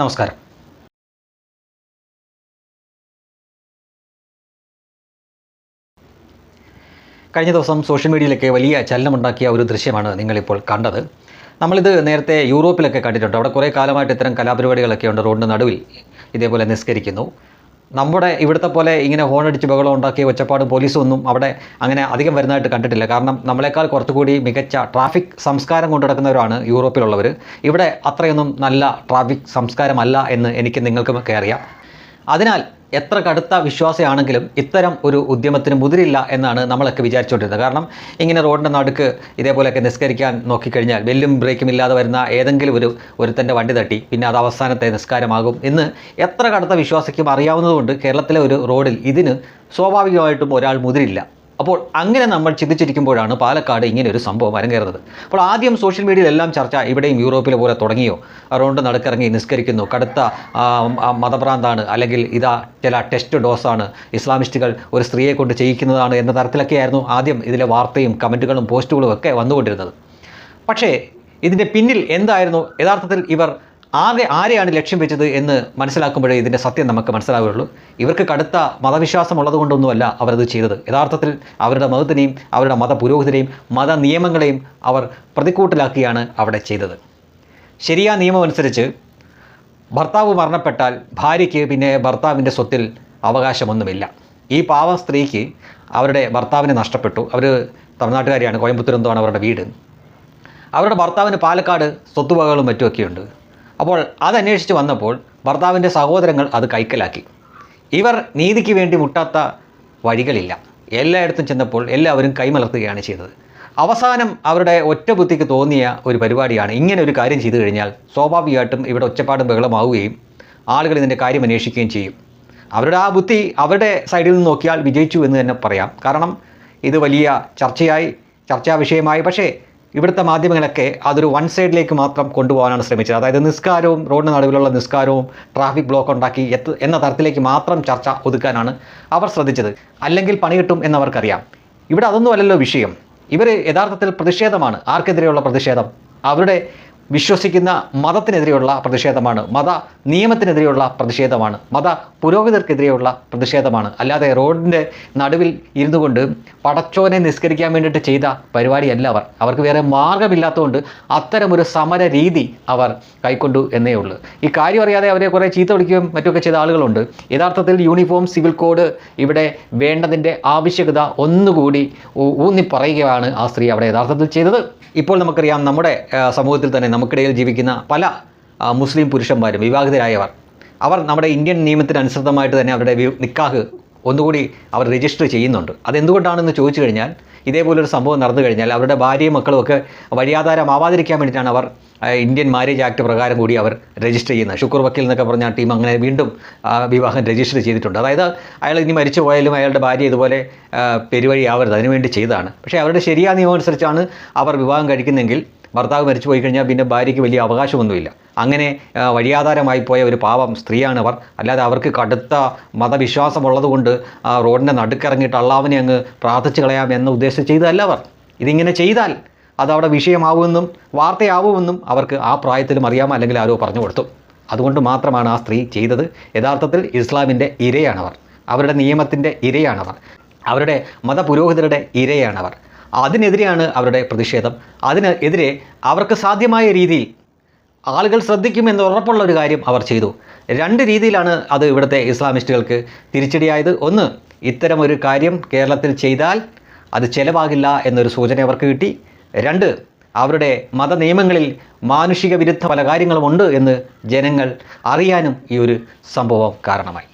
നമസ്കാരം. കഴിഞ്ഞ ദിവസം സോഷ്യൽ മീഡിയയിലൊക്കെ വലിയ ചലനമുണ്ടാക്കിയ ഒരു ദൃശ്യമാണ് നിങ്ങളിപ്പോൾ കണ്ടത്. നമ്മളിത് നേരത്തെ യൂറോപ്പിലൊക്കെ കണ്ടിട്ടുണ്ട്. അവിടെ കുറേ കാലമായിട്ട് ഇത്തരം കലാപരിപാടികളൊക്കെ ഉണ്ട്. റോഡിന്റെ നടുവിൽ ഇതേപോലെ നിസ്കരിക്കുന്നു. നമ്മുടെ ഇവിടുത്തെ പോലെ ഇങ്ങനെ ഹോണടിച്ച് ബഹളം ഉണ്ടാക്കിയ ഒച്ചപ്പാടും പോലീസും ഒന്നും അവിടെ അങ്ങനെ അധികം വരുന്നതായിട്ട് കണ്ടിട്ടില്ല. കാരണം നമ്മളെക്കാൾ കുറച്ചുകൂടി മികച്ച ട്രാഫിക് സംസ്കാരം കൊണ്ടു നടക്കുന്നവരാണ് യൂറോപ്പിലുള്ളവർ ഇവിടെ അത്രയൊന്നും നല്ല ട്രാഫിക് സംസ്കാരമല്ല എന്ന് എനിക്ക് നിങ്ങൾക്കുമൊക്കെ അറിയാം. അതിനാൽ എത്ര കടുത്ത വിശ്വാസമാണെങ്കിലും ഇത്തരം ഒരു ഉദ്യമത്തിന് മുതിരില്ല എന്നാണ് നമ്മളൊക്കെ വിചാരിച്ചുകൊണ്ടിരുന്നത്. കാരണം ഇങ്ങനെ റോഡിന്റെ നടുക്ക് ഇതേപോലെയൊക്കെ നിസ്കരിക്കാൻ നോക്കിക്കഴിഞ്ഞാൽ വെല്ലും ബ്രേക്കും ഇല്ലാതെ വരുന്ന ഏതെങ്കിലും ഒരു ഒരുത്തന്റെ വണ്ടി തട്ടി പിന്നെ അത് അവസാനത്തെ നിസ്കാരമാകും എന്ന് എത്ര കടുത്ത വിശ്വാസിക്കും അറിയാവുന്നതുകൊണ്ട് കേരളത്തിലെ ഒരു റോഡിൽ ഇതിന് സ്വാഭാവികമായിട്ടും ഒരാൾ മുതിരില്ല. അപ്പോൾ അങ്ങനെ നമ്മൾ ചിന്തിച്ചിരിക്കുമ്പോഴാണ് പാലക്കാട് ഇങ്ങനെ ഒരു സംഭവം അരങ്ങേറുന്നത്. അപ്പോൾ ആദ്യം സോഷ്യൽ മീഡിയയിലെല്ലാം ചർച്ച ഇവിടെയും യൂറോപ്പിലെ പോലെ തുടങ്ങിയോ? റോഡ് നടക്കിറങ്ങി നിസ്കരിക്കുന്നു. കടുത്ത മതഭ്രാന്താണ് അല്ലെങ്കിൽ ഇതാ ചില ടെസ്റ്റ് ഡോസാണ് ഇസ്ലാമിസ്റ്റുകൾ ഒരു സ്ത്രീയെ കൊണ്ട് ചെയ്യിക്കുന്നതാണ് എന്ന തരത്തിലൊക്കെയായിരുന്നു ആദ്യം ഇതിലെ വാർത്തയും കമന്റുകളും പോസ്റ്റുകളും ഒക്കെ വന്നുകൊണ്ടിരുന്നത്. പക്ഷേ ഇതിന്റെ പിന്നിൽ എന്തായിരുന്നു? യഥാർത്ഥത്തിൽ ഇവർ ആരെ ആരെയാണ് ലക്ഷ്യം വെച്ചത് എന്ന് മനസ്സിലാക്കുമ്പോഴേ ഇതിന്റെ സത്യം നമുക്ക് മനസ്സിലാവുകയുള്ളൂ. ഇവർക്ക് കടുത്ത മതവിശ്വാസം ഉള്ളതുകൊണ്ടൊന്നുമല്ല അവരത് ചെയ്തത്. യഥാർത്ഥത്തിൽ അവരുടെ മതത്തിനെയും അവരുടെ മത പുരോഹിതരെയും മത നിയമങ്ങളെയും അവർ പ്രതിക്കൂട്ടിലാക്കിയാണ് അവിടെ ചെയ്തത്. ശരിയാ നിയമമനുസരിച്ച് ഭർത്താവ് മരണപ്പെട്ടാൽ ഭാര്യയ്ക്ക് പിന്നെ ഭർത്താവിന്റെ സ്വത്തിൽ അവകാശമൊന്നുമില്ല. ഈ പാവ സ്ത്രീക്ക് അവരുടെ ഭർത്താവിനെ നഷ്ടപ്പെട്ടു. അവർ തമിഴ്നാട്ടുകാരിയാണ് കോയമ്പത്തൂർ എന്തോ അവരുടെ വീട്. അവരുടെ ഭർത്താവിന് പാലക്കാട് സ്വത്തുവകകളും മറ്റുമൊക്കെയുണ്ട്. അപ്പോൾ അതന്വേഷിച്ച് വന്നപ്പോൾ ഭർത്താവിന്റെ സഹോദരങ്ങൾ അത് കൈക്കലാക്കി. ഇവർ നീതിക്ക് വേണ്ടി മുട്ടാത്ത വഴികളില്ല. എല്ലായിടത്തും ചെന്നപ്പോൾ എല്ലാവരും കൈമലർത്തുകയാണ് ചെയ്തത്. അവസാനം അവരുടെ ഒറ്റ ബുദ്ധിക്ക് തോന്നിയ ഒരു പരിപാടിയാണ് ഇങ്ങനെ ഒരു കാര്യം ചെയ്തു കഴിഞ്ഞാൽ സ്വാഭാവികമായിട്ടും ഇവിടെ ഒച്ചപ്പാടും ബഹളമാവുകയും ആളുകൾ ഇതിന്റെ കാര്യം അന്വേഷിക്കുകയും ചെയ്യും. അവരുടെ ആ ബുദ്ധി അവരുടെ സൈഡിൽ നിന്ന് നോക്കിയാൽ വിജയിച്ചു എന്ന് തന്നെ പറയാം. കാരണം ഇത് വലിയ ചർച്ചയായി ചർച്ചാ വിഷയമായി പക്ഷേ ഇവിടുത്തെ മാധ്യമങ്ങളൊക്കെ അതൊരു വൺ സൈഡിലേക്ക് മാത്രം കൊണ്ടുപോകാനാണ് ശ്രമിച്ചത്. അതായത് നിസ്കാരവും റോഡിന് നടുവിലുള്ള നിസ്കാരവും ട്രാഫിക് ബ്ലോക്ക് ഉണ്ടാക്കി എന്ന തരത്തിലേക്ക് മാത്രം ചർച്ച ഒതുക്കാനാണ് അവർ ശ്രദ്ധിച്ചത്. അല്ലെങ്കിൽ പണി കിട്ടും എന്നവർക്കറിയാം. ഇവിടെ അതൊന്നും അല്ലല്ലോ വിഷയം. ഇവർ യഥാർത്ഥത്തിൽ പ്രതിഷേധമാണ്. ആർക്കെതിരെയുള്ള പ്രതിഷേധം? അവരുടെ വിശ്വസിക്കുന്ന മതത്തിനെതിരെയുള്ള പ്രതിഷേധമാണ് മത നിയമത്തിനെതിരെയുള്ള പ്രതിഷേധമാണ് മത പുരോഹിതർക്കെതിരെയുള്ള പ്രതിഷേധമാണ്. അല്ലാതെ റോഡിന്റെ നടുവിൽ ഇരുന്നു കൊണ്ട് പടച്ചോനെ നിസ്കരിക്കാൻ വേണ്ടിയിട്ട് ചെയ്ത പരിപാടിയല്ല അവർ. അവർക്ക് വേറെ മാർഗമില്ലാത്തതുകൊണ്ട് അത്തരമൊരു സമര രീതി അവർ കൈക്കൊണ്ടു എന്നേ ഉള്ളൂ. ഈ കാര്യം അറിയാതെ അവരെ കുറേ ചീത്ത വിളിക്കുകയും മറ്റുമൊക്കെ ചെയ്ത ആളുകളുണ്ട്. യഥാർത്ഥത്തിൽ യൂണിഫോം സിവിൽ കോഡ് ഇവിടെ വേണ്ടതിന്റെ ആവശ്യകത ഒന്നുകൂടി ഊന്നി പറയുകയാണ് ആ സ്ത്രീ അവിടെ യഥാർത്ഥത്തിൽ ചെയ്തത്. ഇപ്പോൾ നമുക്കറിയാം നമ്മുടെ സമൂഹത്തിൽ തന്നെ നമുക്കിടയിൽ ജീവിക്കുന്ന പല മുസ്ലിം പുരുഷന്മാരും വിവാഹിതരായവർ അവർ നമ്മുടെ ഇന്ത്യൻ നിയമത്തിനനുസൃതമായിട്ട് തന്നെ അവരുടെ നിക്കാഹ് ഒന്നുകൂടി അവർ രജിസ്റ്റർ ചെയ്യുന്നുണ്ട്. അതെന്തുകൊണ്ടാണെന്ന് ചോദിച്ചു കഴിഞ്ഞാൽ ഇതേപോലൊരു സംഭവം നടന്നു കഴിഞ്ഞാൽ അവരുടെ ഭാര്യയും മക്കളും ഒക്കെ വഴിയാധാരമാവാതിരിക്കാൻ വേണ്ടിയിട്ടാണ് അവർ ഇന്ത്യൻ മാരേജ് ആക്ട് പ്രകാരം കൂടി അവർ രജിസ്റ്റർ ചെയ്യുന്നത്. ഷുക്കൂർ വക്കീൽ എന്നൊക്കെ പറഞ്ഞ ടീം അങ്ങനെ വീണ്ടും വിവാഹം രജിസ്റ്റർ ചെയ്തിട്ടുണ്ട്. അതായത് അയാൾ ഇനി മരിച്ചു പോയാലും അയാളുടെ ഭാര്യ ഇതുപോലെ പെരുവഴിയാവരുത്. അതിനുവേണ്ടി ചെയ്തതാണ്. പക്ഷേ അവരുടെ ശരിയായ നിയമം അനുസരിച്ചാണ് അവർ വിവാഹം കഴിക്കുന്നതെങ്കിൽ ഭർത്താവ് മരിച്ചു പോയി കഴിഞ്ഞാൽ പിന്നെ ഭാര്യയ്ക്ക് വലിയ അവകാശമൊന്നുമില്ല. അങ്ങനെ വഴിയാധാരമായി പോയ ഒരു പാവം സ്ത്രീയാണ് അവർ. അല്ലാതെ അവർക്ക് കടുത്ത മതവിശ്വാസമുള്ളതുകൊണ്ട് ആ റോഡിന്റെ നടുക്കിറങ്ങിയിട്ട് അള്ളാവിനെ അങ്ങ് പ്രാർത്ഥിച്ചു കളയാം എന്ന ഉദ്ദേശം ചെയ്തതല്ല അവർ. ഇതിങ്ങനെ ചെയ്താൽ അതവിടെ വിഷയമാവുമെന്നും വാർത്തയാവുമെന്നും അവർക്ക് ആ പ്രായത്തിലും അറിയാമോ അല്ലെങ്കിൽ ആരോ പറഞ്ഞു കൊടുത്തു. അതുകൊണ്ട് മാത്രമാണ് ആ സ്ത്രീ ചെയ്തത്. യഥാർത്ഥത്തിൽ ഇസ്ലാമിന്റെ ഇരയാണവർ. അവരുടെ നിയമത്തിന്റെ ഇരയാണവർ. അവരുടെ മതപുരോഹിതരുടെ ഇരയാണവർ. അതിനെതിരെയാണ് അവരുടെ പ്രതിഷേധം. അതിനെതിരെ അവർക്ക് സാധ്യമായ രീതിയിൽ ആളുകൾ ശ്രദ്ധിക്കുമെന്ന് ഉറപ്പുള്ള ഒരു കാര്യം അവർ ചെയ്തു. രണ്ട് രീതിയിലാണ് അത് ഇവിടുത്തെ ഇസ്ലാമിസ്റ്റുകൾക്ക് തിരിച്ചടിയായത്. ഒന്ന് ഇത്തരം ഒരു കാര്യം കേരളത്തിൽ ചെയ്താൽ അത് ചിലവാകില്ല എന്നൊരു സൂചന അവർക്ക് കിട്ടി. രണ്ട് അവരുടെ മത നിയമങ്ങളിൽ മാനുഷിക വിരുദ്ധ പല കാര്യങ്ങളുമുണ്ട് എന്ന് ജനങ്ങൾ അറിയാനും ഈ ഒരു സംഭവം കാരണമായി.